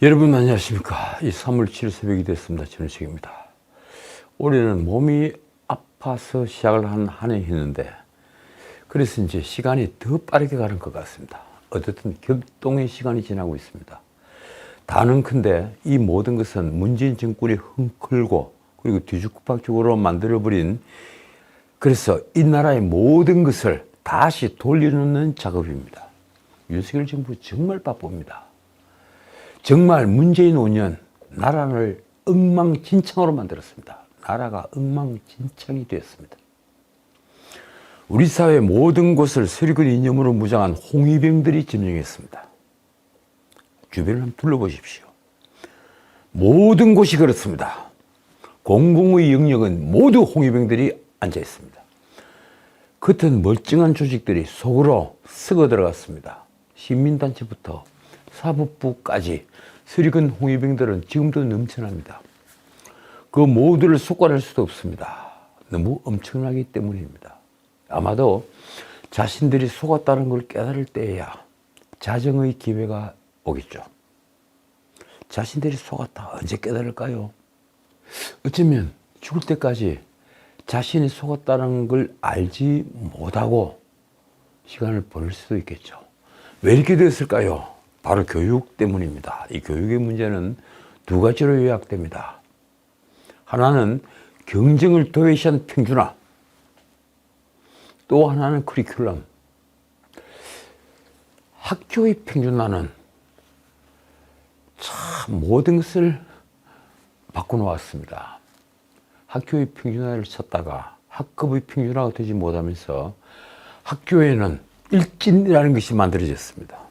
여러분 안녕하십니까. 이 3월 7일 새벽이 됐습니다. 전우식입니다. 올해는 몸이 아파서 시작을 한 한 해였는데 그래서 이제 시간이 더 빠르게 가는 것 같습니다. 어쨌든 격동의 시간이 지나고 있습니다. 다는 큰데 이 모든 것은 문재인 정권이 흥클고 그리고 뒤죽박죽으로 만들어버린 그래서 이 나라의 모든 것을 다시 돌려놓는 작업입니다. 윤석열 정부 정말 바쁩니다. 정말 문재인 5년 나라를 엉망진창으로 만들었습니다. 나라가 엉망진창이 되었습니다. 우리 사회 모든 곳을 세력을 이념으로 무장한 홍위병들이 점령했습니다. 주변을 한번 둘러보십시오. 모든 곳이 그렇습니다. 공공의 영역은 모두 홍위병들이 앉아 있습니다. 겉은 멀쩡한 조직들이 속으로 썩어 들어갔습니다. 시민단체부터 사법부까지 세력은 홍위병들은 지금도 넘쳐납니다. 그 모두를 속관할 수도 없습니다. 너무 엄청나기 때문입니다. 아마도 자신들이 속았다는 걸 깨달을 때에야 자정의 기회가 오겠죠. 자신들이 속았다. 언제 깨달을까요? 어쩌면 죽을 때까지 자신이 속았다는 걸 알지 못하고 시간을 보낼 수도 있겠죠. 왜 이렇게 됐을까요? 바로 교육 때문입니다. 이 교육의 문제는 두 가지로 요약됩니다. 하나는 경쟁을 도외시한 평준화, 또 하나는 커리큘럼. 학교의 평준화는 참 모든 것을 바꿔놓았습니다. 학교의 평준화를 찾다가 학급의 평준화가 되지 못하면서 학교에는 일진이라는 것이 만들어졌습니다.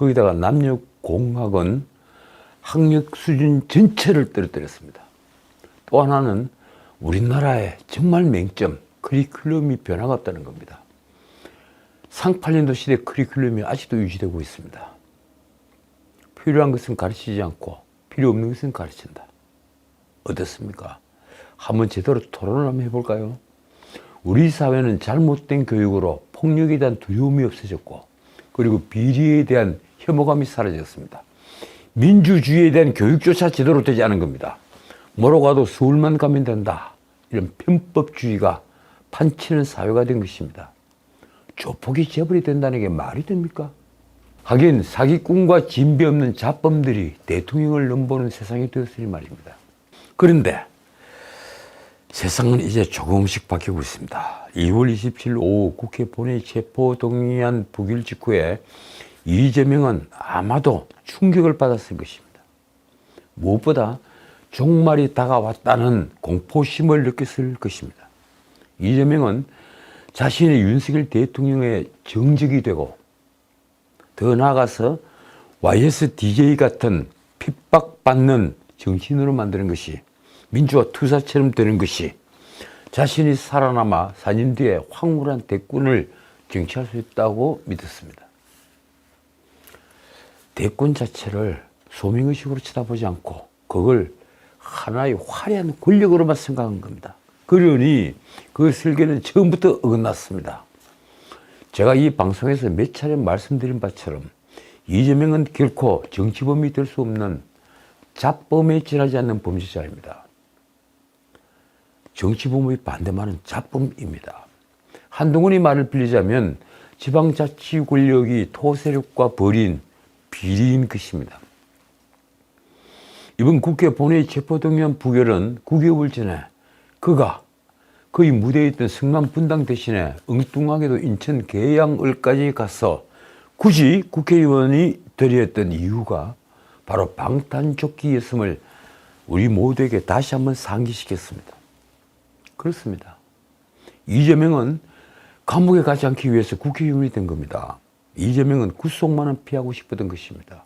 거기다가 남녀 공학은 학력 수준 전체를 떨어뜨렸습니다. 또 하나는 우리나라의 정말 맹점 커리큘럼이 변화가 없다는 겁니다. 상팔년도 시대 커리큘럼이 아직도 유지되고 있습니다. 필요한 것은 가르치지 않고 필요 없는 것은 가르친다. 어떻습니까? 한번 제대로 토론을 한번 해볼까요? 우리 사회는 잘못된 교육으로 폭력에 대한 두려움이 없어졌고 그리고 비리에 대한 혐오감이 사라졌습니다. 민주주의에 대한 교육조차 제대로 되지 않은 겁니다. 뭐로 가도 서울만 가면 된다. 이런 편법주의가 판치는 사회가 된 것입니다. 조폭이 재벌이 된다는 게 말이 됩니까? 하긴 사기꾼과 진배 없는 자범들이 대통령을 넘보는 세상이 되었으니 말입니다. 그런데 세상은 이제 조금씩 바뀌고 있습니다. 2월 27일 오후 국회 본회의 체포 동의안 부결 직후에 이재명은 아마도 충격을 받았을 것입니다. 무엇보다 종말이 다가왔다는 공포심을 느꼈을 것입니다. 이재명은 자신의 윤석열 대통령의 정적이 되고 더 나아가서 YSDJ 같은 핍박받는 정신으로 만드는 것이 민주화 투사처럼 되는 것이 자신이 살아남아 4년 뒤에 황홀한 대권을 쟁취할 수 있다고 믿었습니다. 대권 자체를 소명의식으로 쳐다보지 않고 그걸 하나의 화려한 권력으로만 생각한 겁니다. 그러니 그 설계는 처음부터 어긋났습니다. 제가 이 방송에서 몇 차례 말씀드린 바처럼 이재명은 결코 정치범이 될 수 없는 잡범에 지나지 않는 범죄자입니다. 정치범의 반대말은 잡범입니다. 한동훈이 말을 빌리자면 지방자치 권력이 토세력과 벌인 비리인 것입니다. 이번 국회 본회의 체포동의안 부결은 9개월 전에 그가 그의 무대에 있던 성남 분당 대신에 엉뚱하게도 인천 계양을까지 가서 굳이 국회의원이 되려했던 이유가 바로 방탄조끼였음을 우리 모두에게 다시 한번 상기시켰습니다. 그렇습니다. 이재명은 감옥에 가지 않기 위해서 국회의원이 된 겁니다. 이재명은 구속만은 피하고 싶었던 것입니다.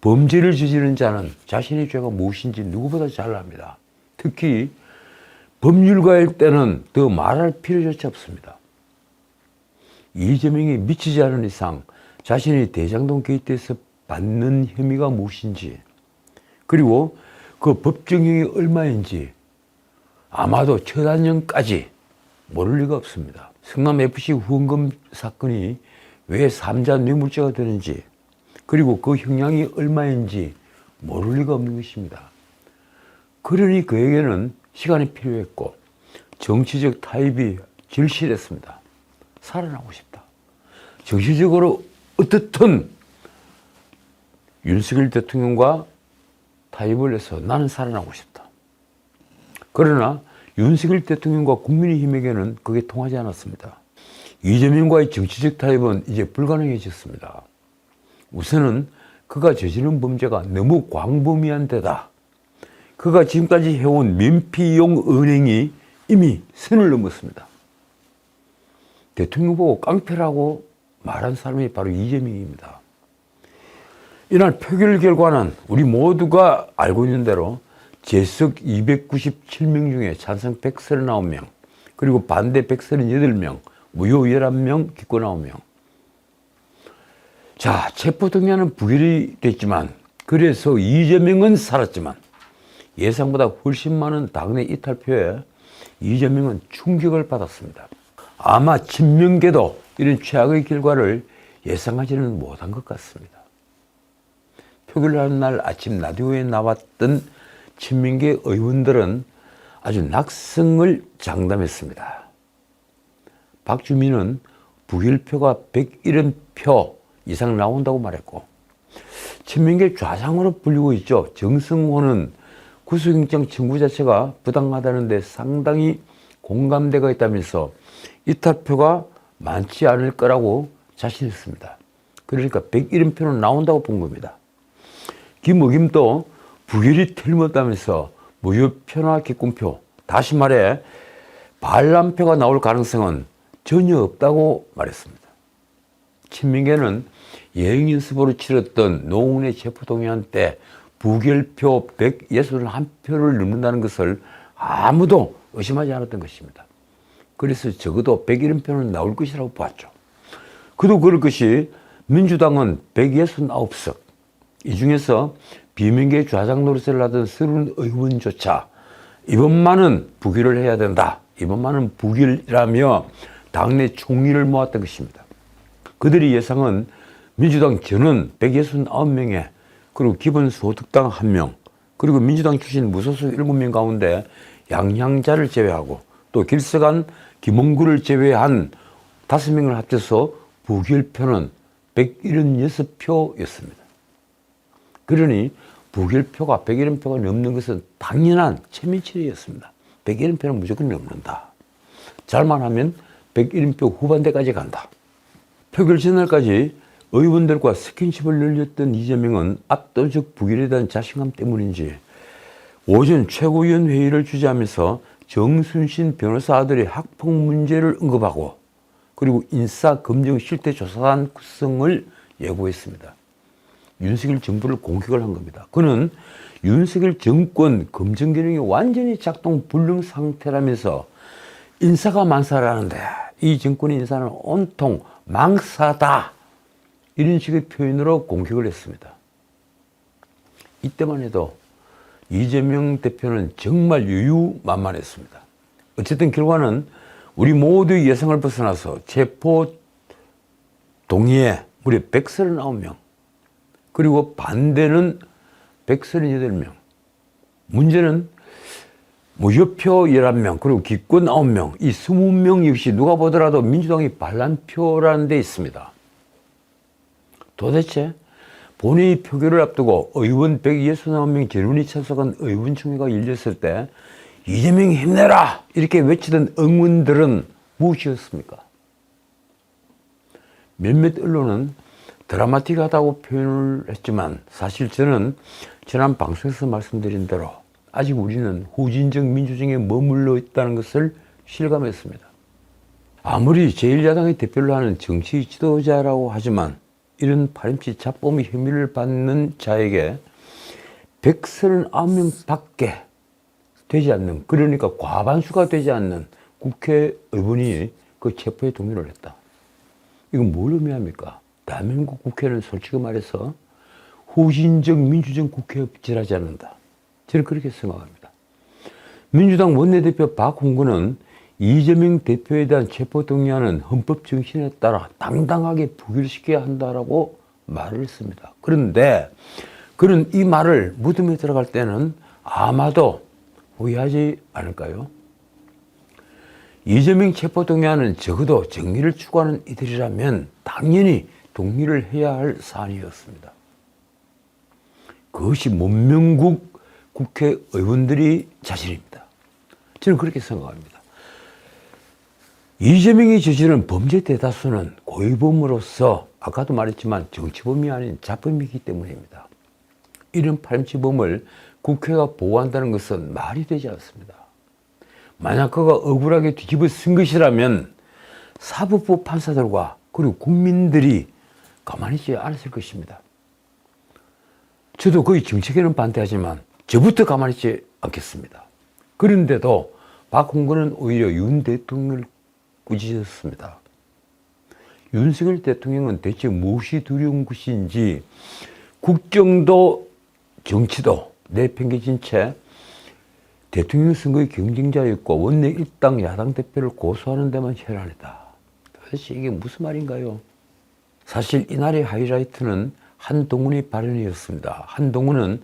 범죄를 저지른 자는 자신의 죄가 무엇인지 누구보다 잘 압니다. 특히 법률가일 때는 더 말할 필요조차 없습니다. 이재명이 미치지 않은 이상 자신이 대장동 게이트에서 받는 혐의가 무엇인지 그리고 그 법정형이 얼마인지 아마도 처단형까지 모를 리가 없습니다. 성남FC 후원금 사건이 왜 3자 뇌물죄가 되는지 그리고 그 형량이 얼마인지 모를 리가 없는 것입니다. 그러니 그에게는 시간이 필요했고 정치적 타입이 절실했습니다. 살아나고 싶다. 정치적으로 어떻든 윤석열 대통령과 타협을 해서 나는 살아나고 싶다. 그러나 윤석열 대통령과 국민의힘에게는 그게 통하지 않았습니다. 이재명과의 정치적 타협은 이제 불가능해졌습니다. 우선은 그가 저지른 범죄가 너무 광범위한 데다. 그가 지금까지 해온 면피용 은행이 이미 선을 넘었습니다. 대통령 보고 깡패라고 말한 사람이 바로 이재명입니다. 이날 표결 결과는 우리 모두가 알고 있는 대로 재석 297명 중에 찬성 139명, 그리고 반대 138명, 무효 11명, 기권 9명. 자, 체포동의안은 부결이 됐지만, 그래서 이재명은 살았지만, 예상보다 훨씬 많은 당내 이탈표에 이재명은 충격을 받았습니다. 아마 친명계도 이런 최악의 결과를 예상하지는 못한 것 같습니다. 표결하는 날 아침 라디오에 나왔던 친민계 의원들은 아주 낙성을 장담했습니다. 박주민은 부결표가 170표 이상 나온다고 말했고 친민계 좌장으로 불리고 있죠. 정승호는 구속영장 청구 자체가 부당하다는데 상당히 공감대가 있다면서 이탈표가 많지 않을 거라고 자신했습니다. 그러니까 170표는 나온다고 본 겁니다. 김의김도 부결이 틀림없다면서 무효표나 기권표, 다시 말해 반란표가 나올 가능성은 전혀 없다고 말했습니다. 친민계는 예행연습으로 치렀던 노웅래 체포동의안 때 부결표 161표를 넘는다는 것을 아무도 의심하지 않았던 것입니다. 그래서 적어도 101표는 나올 것이라고 보았죠. 그도 그럴 것이 민주당은 169석, 이 중에서 비명계 좌장 노릇을 하던 서른 의원조차 이번만은 부결을 해야 된다. 이번만은 부결이라며 당내 총의를 모았던 것입니다. 그들의 예상은 민주당 전원 169명에 그리고 기본소득당 1명 그리고 민주당 출신 무소속 7명 가운데 양향자를 제외하고 또 길서간 김홍구를 제외한 5명을 합쳐서 부결표는 176표였습니다. 그러니 부결표가 170표가 넘는 것은 당연한 최민철이었습니다. 170표는 무조건 넘는다. 잘만 하면 170표 후반대까지 간다. 표결 전날까지 의원들과 스킨십을 늘렸던 이재명은 압도적 부결에 대한 자신감 때문인지 오전 최고위원 회의를 주재하면서 정순신 변호사 아들의 학폭 문제를 언급하고 그리고 인사검증 실태 조사단 구성을 예고했습니다. 윤석열 정부를 공격을 한 겁니다. 그는 윤석열 정권 검증 기능이 완전히 작동 불능 상태라면서 인사가 만사라는데 이 정권의 인사는 온통 망사다. 이런 식의 표현으로 공격을 했습니다. 이때만 해도 이재명 대표는 정말 유유만만했습니다. 어쨌든 결과는 우리 모두의 예상을 벗어나서 체포 동의에 무려 139명, 그리고 반대는 138명. 문제는 무효표 11명, 그리고 기권 9명, 이 20명 역시 누가 보더라도 민주당이 반란표라는 데 있습니다. 도대체 본회의 표결을 앞두고 의원 169명 전원이 참석한 의원총회가 열렸을 때 이재명이 힘내라! 이렇게 외치던 응원들은 무엇이었습니까? 몇몇 언론은 드라마틱하다고 표현을 했지만 사실 저는 지난 방송에서 말씀드린 대로 아직 우리는 후진적 민주정에 머물러 있다는 것을 실감했습니다. 아무리 제1야당의 대표를 하는 정치 지도자라고 하지만 이런 파렴치 자범의 혐의를 받는 자에게 139명 밖에 되지 않는 그러니까 과반수가 되지 않는 국회의원이 그 체포에 동의를 했다. 이건 뭘 의미합니까? 대한민국 국회는 솔직히 말해서 후진적 민주적 국회질하지 않는다. 저는 그렇게 생각합니다. 민주당 원내대표 박홍구는 이재명 대표에 대한 체포동의안은 헌법 정신에 따라 당당하게 부결시켜야 한다라고 말을 했습니다. 그런데 그는 이 말을 무덤에 들어갈 때는 아마도 후회하지 않을까요? 이재명 체포동의안은 적어도 정의를 추구하는 이들이라면 당연히 동의를 해야 할 사안이었습니다. 그것이 문명국 국회의원들이 자신입니다. 저는 그렇게 생각합니다. 이재명이 저지른 범죄 대다수는 고의범으로서 아까도 말했지만 정치범이 아닌 자범이기 때문입니다. 이런 파렴치범을 국회가 보호한다는 것은 말이 되지 않습니다. 만약 그가 억울하게 뒤집어 쓴 것이라면 사법부 판사들과 그리고 국민들이 가만히 있지 않았을 것입니다. 저도 거의 정책에는 반대하지만 저부터 가만히 있지 않겠습니다. 그런데도 박홍근은 오히려 윤 대통령을 꾸짖었습니다. 윤석열 대통령은 대체 무엇이 두려운 것인지 국정도 정치도 내팽개친 채 대통령 선거의 경쟁자였고 원내 일당 야당 대표를 고소하는 데만 혈안이다. 도대체 이게 무슨 말인가요? 사실 이날의 하이라이트는 한동훈의 발언이었습니다. 한동훈은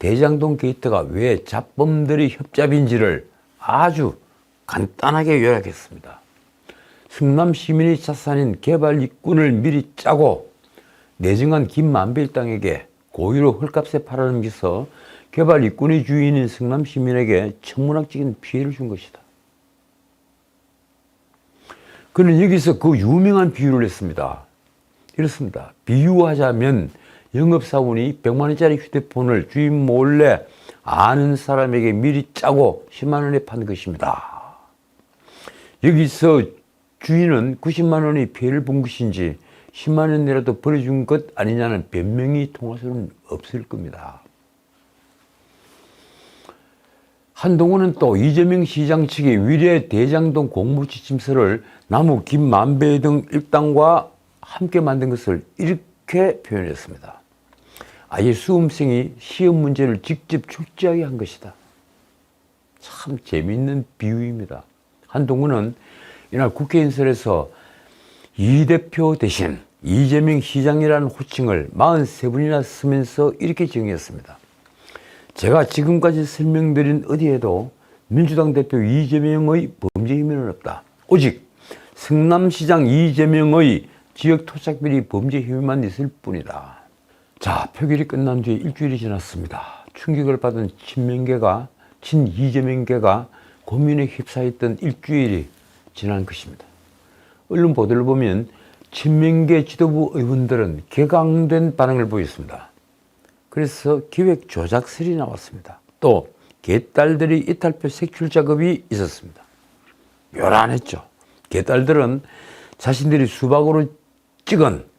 대장동 게이트가 왜 잡범들의 협잡인지를 아주 간단하게 요약했습니다. 승남 시민의 자산인 개발 입군을 미리 짜고 내정한 김만배 일당에게 고의로 헐값에 팔아넘겨서 개발 입군의 주인인 승남 시민에게 천문학적인 피해를 준 것이다. 그는 여기서 그 유명한 비유를 했습니다. 이렇습니다. 비유하자면 영업사원이 100만원짜리 휴대폰을 주인 몰래 아는 사람에게 미리 짜고 10만원에 판 것입니다. 여기서 주인은 90만원의 피해를 본 것인지 10만원이라도 벌어준 것 아니냐는 변명이 통할 수는 없을 겁니다. 한동훈은 또 이재명 시장 측이 위례 대장동 공무지침서를 나무 김만배 등 일당과 함께 만든 것을 이렇게 표현했습니다. 아예 수험생이 시험 문제를 직접 출제하게 한 것이다. 참 재미있는 비유입니다. 한동훈은 이날 국회인설에서 이 대표 대신 이재명 시장이라는 호칭을 43분이나 쓰면서 이렇게 정의했습니다. 제가 지금까지 설명드린 어디에도 민주당 대표 이재명의 범죄 혐의는 없다. 오직 성남시장 이재명의 지역 토착비리 범죄 혐의만 있을 뿐이다. 자, 표결이 끝난 뒤에 일주일이 지났습니다. 충격을 받은 친명계가, 친 이재명계가 고민에 휩싸였던 일주일이 지난 것입니다. 언론 보도를 보면 친명계 지도부 의원들은 개강된 반응을 보였습니다. 그래서 기획 조작설이 나왔습니다. 또 개딸들이 이탈표 색출 작업이 있었습니다. 요란했죠. 개딸들은 자신들이 수박으로 찍은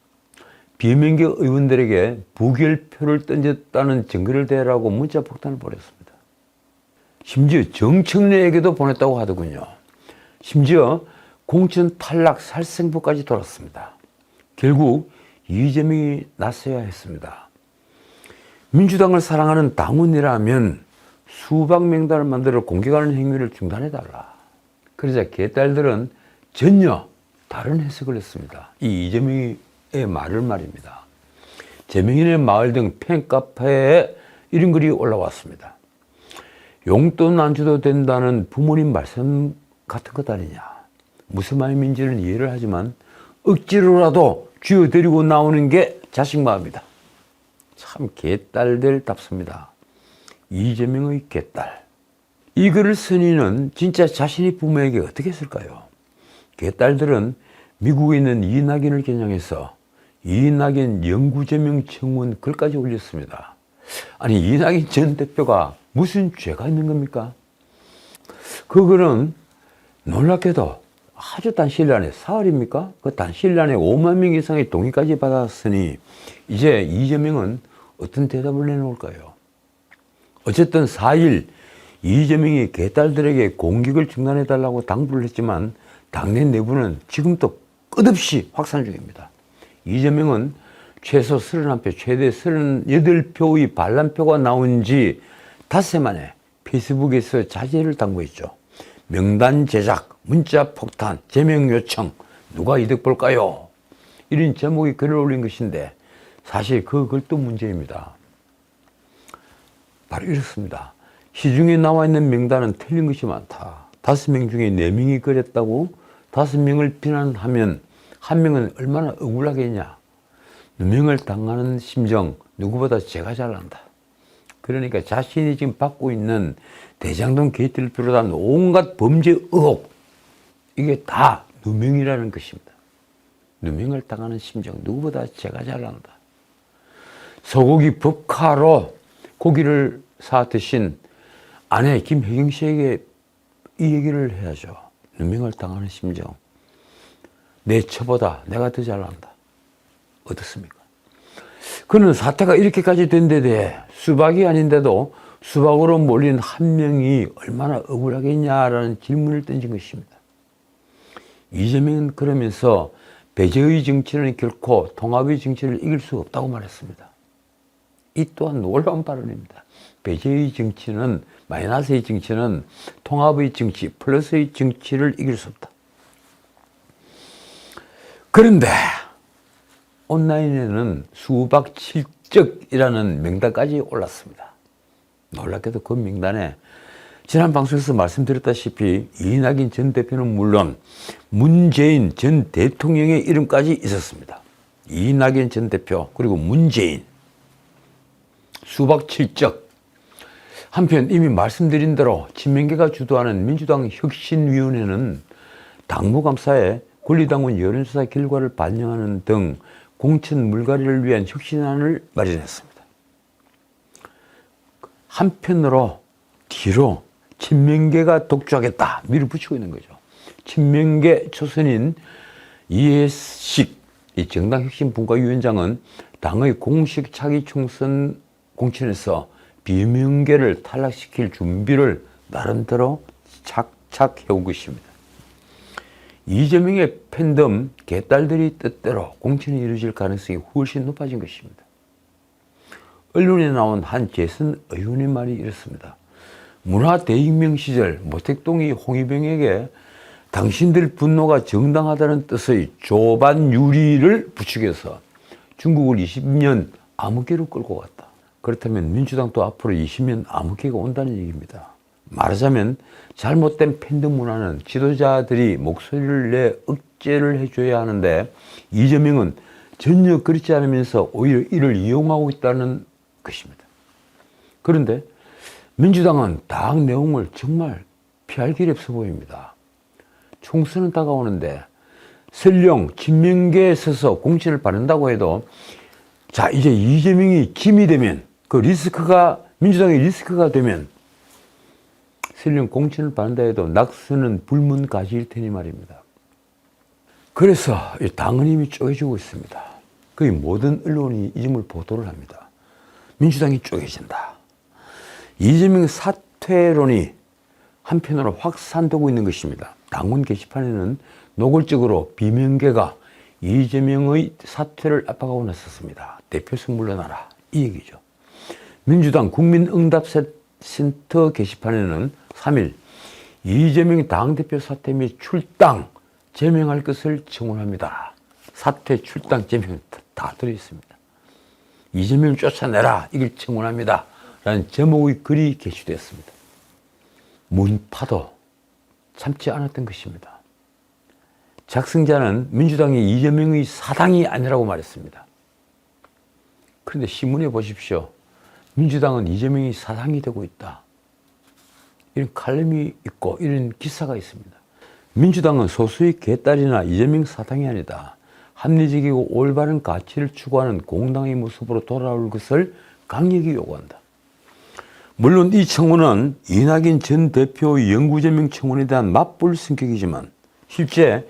비명계 의원들에게 부결표를 던졌다는 증거를 대라고 문자 폭탄을 보냈습니다. 심지어 정청래에게도 보냈다고 하더군요. 심지어 공천 탈락 살생부까지 돌았습니다. 결국 이재명이 나서야 했습니다. 민주당을 사랑하는 당원이라면 수박 명단을 만들어 공개하는 행위를 중단해달라. 그러자 개딸들은 전혀 다른 해석을 했습니다. 이 이재명 의 말을 말입니다. 재명인의 마을 등 팬카페에 이런 글이 올라왔습니다. 용돈 안 줘도 된다는 부모님 말씀 같은 것 아니냐. 무슨 마음인지는 이해를 하지만 억지로라도 쥐어 데리고 나오는 게 자식 마음이다. 참 개딸들 답습니다. 이재명의 개딸. 이 글을 쓴 이는 진짜 자신의 부모에게 어떻게 했을까요? 개딸들은 미국에 있는 이낙연을 겨냥해서 이낙연 영구제명 청원 글까지 올렸습니다. 아니 이낙연 전 대표가 무슨 죄가 있는 겁니까? 그 글은 놀랍게도 아주 단 시일 안에 사흘입니까? 그 단 시일 안에 5만 명 이상의 동의까지 받았으니 이제 이재명은 어떤 대답을 내놓을까요? 어쨌든 4일 이재명이 개딸들에게 공격을 중단해달라고 당부를 했지만 당내 내부는 지금도 끝없이 확산 중입니다. 이재명은 최소 31표, 최대 38표의 반란표가 나온 지 닷새 만에 페이스북에서 자제를 당부했죠. 명단 제작, 문자 폭탄, 제명 요청, 누가 이득 볼까요? 이런 제목의 글을 올린 것인데 사실 그것도 문제입니다. 바로 이렇습니다. 시중에 나와 있는 명단은 틀린 것이 많다. 다섯 명 중에 네 명이 그랬다고 다섯 명을 비난하면 한 명은 얼마나 억울하겠냐. 누명을 당하는 심정 누구보다 제가 잘 안다. 그러니까 자신이 지금 받고 있는 대장동 게이트를 비롯한 온갖 범죄 의혹 이게 다 누명이라는 것입니다. 누명을 당하는 심정 누구보다 제가 잘 안다. 소고기 법카로 고기를 사 드신 아내 김혜경 씨에게 이 얘기를 해야죠. 누명을 당하는 심정. 내 처보다 내가 더 잘난다. 어떻습니까? 그는 사태가 이렇게까지 된 데 대해 수박이 아닌데도 수박으로 몰린 한 명이 얼마나 억울하겠냐라는 질문을 던진 것입니다. 이재명은 그러면서 배제의 정치는 결코 통합의 정치를 이길 수 없다고 말했습니다. 이 또한 놀라운 발언입니다. 배제의 정치는 마이너스의 정치는 통합의 정치 플러스의 정치를 이길 수 없다. 그런데 온라인에는 수박 칠적이라는 명단까지 올랐습니다. 놀랍게도 그 명단에 지난 방송에서 말씀드렸다시피 이낙연 전 대표는 물론 문재인 전 대통령의 이름까지 있었습니다. 이낙연 전 대표 그리고 문재인 수박 칠적 한편 이미 말씀드린 대로 친명계가 주도하는 민주당 혁신위원회는 당무감사에 권리당원 여론조사 결과를 반영하는 등 공천 물갈이를 위한 혁신안을 마련했습니다. 한편으로 뒤로 친명계가 독주하겠다 밀어붙이고 있는 거죠. 친명계 초선인 이해식 이 정당혁신분과위원장은 당의 공식 차기 총선 공천에서 비명계를 탈락시킬 준비를 나름대로 착착 해온 것입니다. 이재명의 팬덤 개딸들이 뜻대로 공천이 이루어질 가능성이 훨씬 높아진 것입니다. 언론에 나온 한 재선 의원의 말이 이렇습니다. 문화대혁명 시절 모택동이 홍위병에게 당신들 분노가 정당하다는 뜻의 조반 유리를 부추겨서 중국을 20년 암흑기로 끌고 갔다. 그렇다면 민주당도 앞으로 20년 암흑기가 온다는 얘기입니다. 말하자면 잘못된 팬덤 문화는 지도자들이 목소리를 내 억제를 해줘야 하는데 이재명은 전혀 그렇지 않으면서 오히려 이를 이용하고 있다는 것입니다. 그런데 민주당은 당 내용을 정말 피할 길이 없어 보입니다. 총선은 다가오는데 설령 진명계에 서서 공천을 받는다고 해도 자 이제 이재명이 김이 되면 그 리스크가 민주당의 리스크가 되면 설령 공천을 받는다 해도 낙선은 불문가지일 테니 말입니다. 그래서 당은 이미 쪼개지고 있습니다. 거의 모든 언론이 이 점을 보도를 합니다. 민주당이 쪼개진다. 이재명 사퇴론이 한편으로 확산되고 있는 것입니다. 당원 게시판에는 노골적으로 비명계가 이재명의 사퇴를 압박하고 나섰습니다. 대표성 물러나라. 이 얘기죠. 민주당 국민응답센터 게시판에는 3일 이재명이 당대표 사퇴 및 출당 제명할 것을 청원합니다. 사퇴, 출당, 제명 다 들어있습니다. 이재명 쫓아내라 이걸 청원합니다. 라는 제목의 글이 게시되었습니다. 문파도 참지 않았던 것입니다. 작성자는 민주당이 이재명의 사당이 아니라고 말했습니다. 그런데 신문에 보십시오. 민주당은 이재명이 사당이 되고 있다. 이런 칼럼이 있고 이런 기사가 있습니다. 민주당은 소수의 개딸이나 이재명 사당이 아니다. 합리적이고 올바른 가치를 추구하는 공당의 모습으로 돌아올 것을 강력히 요구한다. 물론 이 청원은 이낙연 전 대표의 영구제명 청원에 대한 맞불 성격이지만 실제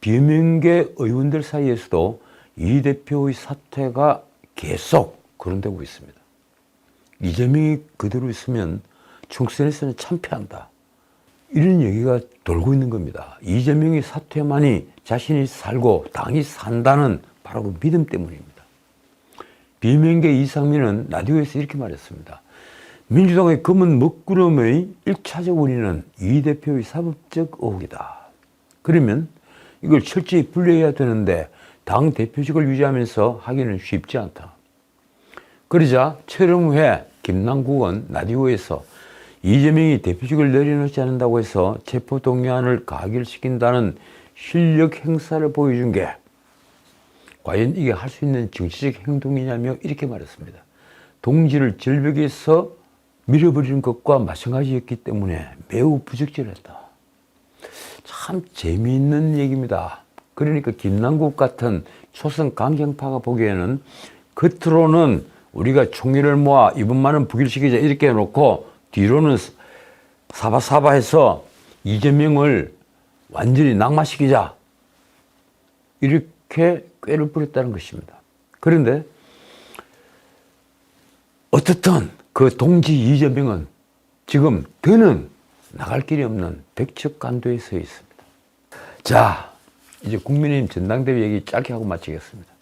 비명계 의원들 사이에서도 이 대표의 사퇴가 계속 거론되고 있습니다. 이재명이 그대로 있으면 총선에서는 참패한다. 이런 얘기가 돌고 있는 겁니다. 이재명이 사퇴만이 자신이 살고 당이 산다는 바로 그 믿음 때문입니다. 비명계 이상민은 라디오에서 이렇게 말했습니다. 민주당의 검은 먹구름의 1차적 원인은 이 대표의 사법적 의혹이다. 그러면 이걸 철저히 분리해야 되는데 당 대표직을 유지하면서 하기는 쉽지 않다. 그러자 철음회 김남국은 라디오에서 이재명이 대표직을 내려놓지 않는다고 해서 체포동의안을 가결시킨다는 실력 행사를 보여준 게 과연 이게 할 수 있는 정치적 행동이냐며 이렇게 말했습니다. 동지를 절벽에서 밀어버리는 것과 마찬가지였기 때문에 매우 부적절했다. 참 재미있는 얘기입니다. 그러니까 김남국 같은 초선 강경파가 보기에는 겉으로는 우리가 총리를 모아 이분만은 북일시키자 이렇게 해놓고 뒤로는 사바사바 해서 이재명을 완전히 낙마시키자 이렇게 꾀를 부렸다는 것입니다. 그런데 어떻든 그 동지 이재명은 지금 더는 나갈 길이 없는 백척간도에 서 있습니다. 자, 이제 국민의힘 전당대회 얘기 짧게 하고 마치겠습니다.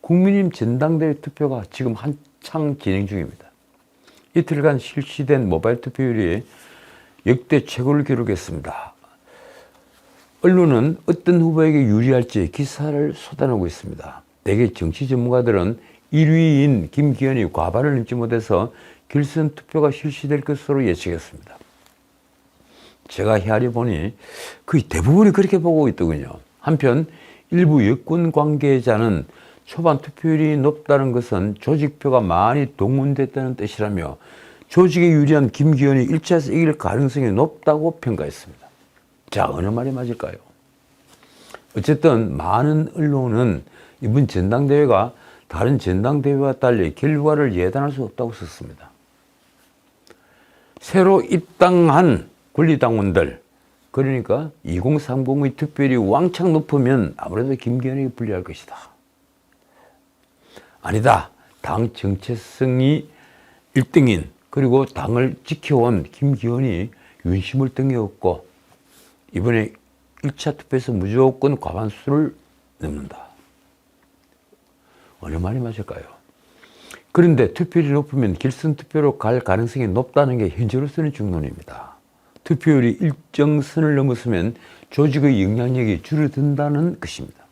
국민의힘 전당대회 투표가 지금 한창 진행 중입니다. 이틀간 실시된 모바일 투표율이 역대 최고를 기록했습니다. 언론은 어떤 후보에게 유리할지 기사를 쏟아내고 있습니다. 대개 정치 전문가들은 1위인 김기현이 과반을 넘지 못해서 결선 투표가 실시될 것으로 예측했습니다. 제가 헤아려 보니 거의 대부분이 그렇게 보고 있더군요. 한편 일부 여권 관계자는 초반 투표율이 높다는 것은 조직표가 많이 동원됐다는 뜻이라며 조직에 유리한 김기현이 1차에서 이길 가능성이 높다고 평가했습니다. 자, 어느 말이 맞을까요? 어쨌든 많은 언론은 이번 전당대회가 다른 전당대회와 달리 결과를 예단할 수 없다고 썼습니다. 새로 입당한 권리당원들, 그러니까 2030의 투표율이 왕창 높으면 아무래도 김기현에게 불리할 것이다. 아니다. 당 정체성이 1등인 그리고 당을 지켜온 김기현이 윤심을 등에 얻고 이번에 1차 투표에서 무조건 과반수를 넘는다. 어느 말이 맞을까요? 그런데 투표율이 높으면 결선 투표로 갈 가능성이 높다는 게 현재로서는 중론입니다. 투표율이 일정 선을 넘었으면 조직의 영향력이 줄어든다는 것입니다.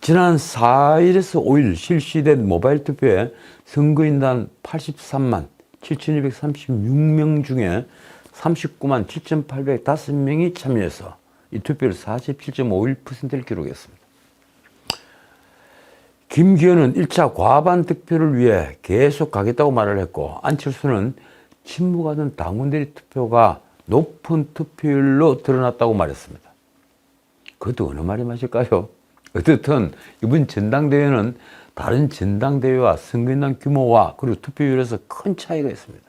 지난 4일에서 5일 실시된 모바일 투표에 선거인단 83만 7,236명 중에 39만 7,805명이 참여해서 이 투표를 47.51%를 기록했습니다. 김기현은 1차 과반 득표를 위해 계속 가겠다고 말을 했고 안철수는 침묵하던 당원들의 투표가 높은 투표율로 드러났다고 말했습니다. 그것도 어느 말이 맞을까요? 어쨌든 이번 전당대회는 다른 전당대회와 선거인단 규모와 그리고 투표율에서 큰 차이가 있습니다.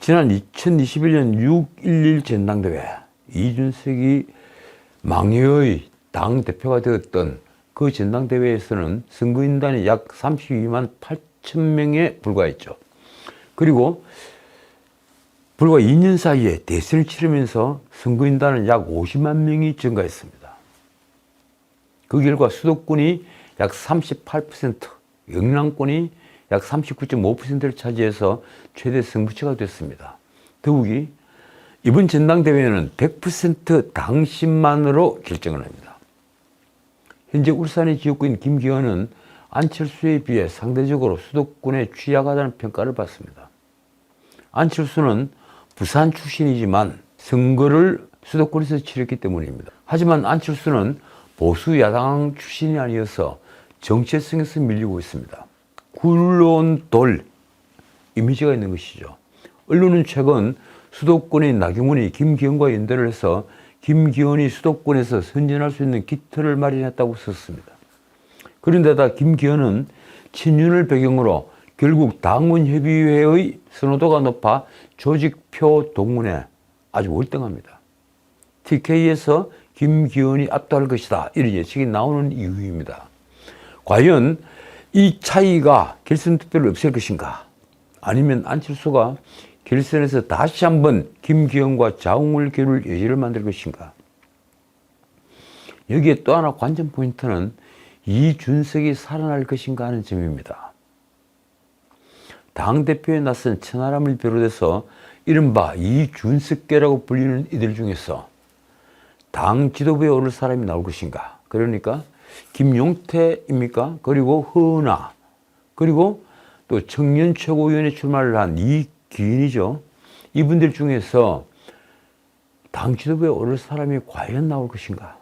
지난 2021년 6.11 전당대회 이준석이 망해의 당 대표가 되었던 그 전당대회에서는 선거인단이 약 32만 8천 명에 불과했죠. 그리고 불과 2년 사이에 대선을 치르면서 선거인단은 약 50만 명이 증가했습니다. 그 결과 수도권이 약 38%, 영남권이 약 39.5%를 차지해서 최대 승부처가 됐습니다. 더욱이 이번 전당대회는 100% 당신만으로 결정을 합니다. 현재 울산의 지역구인 김기현은 안철수에 비해 상대적으로 수도권에 취약하다는 평가를 받습니다. 안철수는 부산 출신이지만 선거를 수도권에서 치렀기 때문입니다. 하지만 안철수는 보수 야당 출신이 아니어서 정체성에서 밀리고 있습니다. 굴러온 돌 이미지가 있는 것이죠. 언론은 최근 수도권의 나경원이 김기현과 연대를 해서 김기현이 수도권에서 선전할 수 있는 기틀을 마련했다고 썼습니다. 그런데다 김기현은 친윤을 배경으로 결국 당원협의회의 선호도가 높아 조직표 동문회 아주 월등합니다. TK에서 김기현이 압도할 것이다. 이런 예측이 나오는 이유입니다. 과연 이 차이가 결선 투표를 없앨 것인가? 아니면 안철수가 결선에서 다시 한번 김기현과 자웅을 겨룰 여지를 만들 것인가? 여기에 또 하나 관전 포인트는 이준석이 살아날 것인가 하는 점입니다. 당대표에 나선 천하람을 비롯해서 이른바 이준석계라고 불리는 이들 중에서 당 지도부에 오를 사람이 나올 것인가? 그러니까 김용태입니까? 그리고 허은하 그리고 또 청년 최고위원회 출마를 한 이 기인이죠. 이분들 중에서 당 지도부에 오를 사람이 과연 나올 것인가?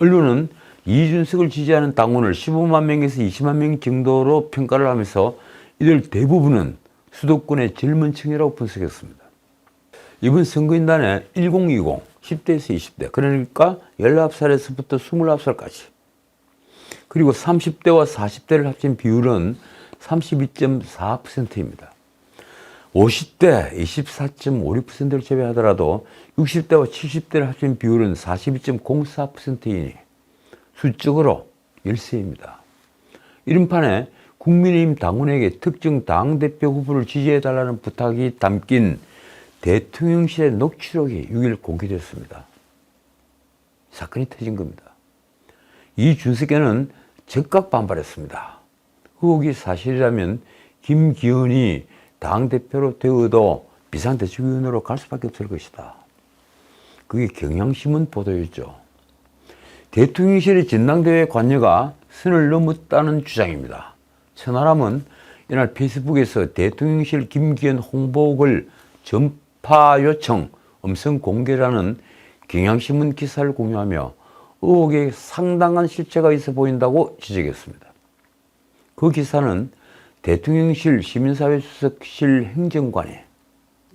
언론은 이준석을 지지하는 당원을 15만 명에서 20만 명 정도로 평가를 하면서 이들 대부분은 수도권의 젊은 층이라고 분석했습니다. 이번 선거인단에 1020, 10대에서 20대, 그러니까 19살에서부터 29살까지, 그리고 30대와 40대를 합친 비율은 32.4%입니다. 50대 24.56%를 제외하더라도 60대와 70대를 합친 비율은 42.04%이니 수적으로 열세입니다. 이런 판에 국민의힘 당원에게 특정 당대표 후보를 지지해달라는 부탁이 담긴 대통령실의 녹취록이 6일 공개됐습니다. 사건이 터진 겁니다. 이준석에는 즉각 반발했습니다. 의혹이 사실이라면 김기현이 당대표로 되어도 비상대책위원으로 갈 수밖에 없을 것이다. 그게 경향신문 보도였죠. 대통령실의 전당대회 관여가 선을 넘었다는 주장입니다. 천하람은 이날 페이스북에서 대통령실 김기현 홍보글 전 파 요청 음성 공개라는 경향신문 기사를 공유하며 의혹에 상당한 실체가 있어 보인다고 지적했습니다. 그 기사는 대통령실 시민사회수석실 행정관이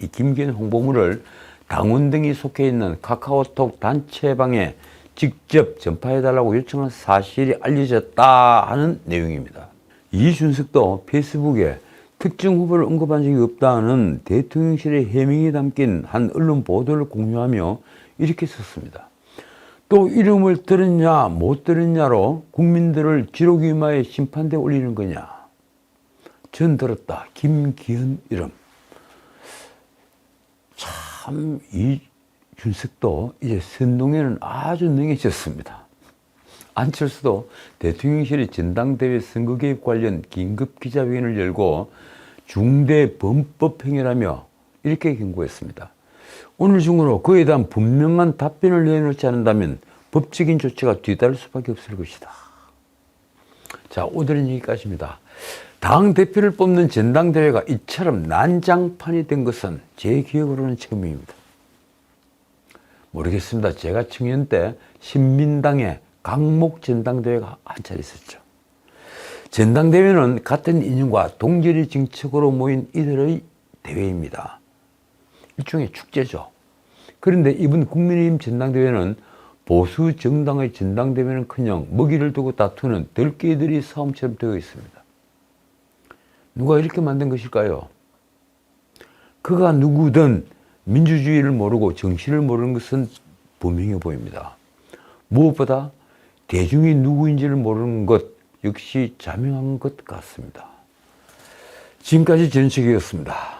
이 김기현 홍보물을 당원 등이 속해 있는 카카오톡 단체방에 직접 전파해달라고 요청한 사실이 알려졌다 하는 내용입니다. 이준석도 페이스북에 특정 후보를 언급한 적이 없다는 대통령실의 해명이 담긴 한 언론 보도를 공유하며 이렇게 썼습니다. 또 이름을 들었냐 못 들었냐로 국민들을 지록위마에 심판대 올리는 거냐. 전 들었다. 김기현 이름. 참 이준석도 이제 선동에는 아주 능해졌습니다. 안철수도 대통령실의 전당대회 선거 개입 관련 긴급 기자회견을 열고 중대 범법 행위라며 이렇게 경고했습니다. 오늘 중으로 그에 대한 분명한 답변을 내놓지 않는다면 법적인 조치가 뒤따를 수밖에 없을 것이다. 자, 오늘은 여기까지입니다. 당 대표를 뽑는 전당대회가 이처럼 난장판이 된 것은 제 기억으로는 처음입니다. 모르겠습니다. 제가 청년 때 신민당의 강목 전당대회가 한 차례 있었죠. 전당대회는 같은 인연과 동질의 정책으로 모인 이들의 대회입니다. 일종의 축제죠. 그런데 이번 국민의힘 전당대회는 보수 정당의 전당대회는 커녕 먹이를 두고 다투는 들깨들이 싸움처럼 되어 있습니다. 누가 이렇게 만든 것일까요? 그가 누구든 민주주의를 모르고 정신을 모르는 것은 분명해 보입니다. 무엇보다 대중이 누구인지를 모르는 것 역시 자명한 것 같습니다. 지금까지 전식이었습니다.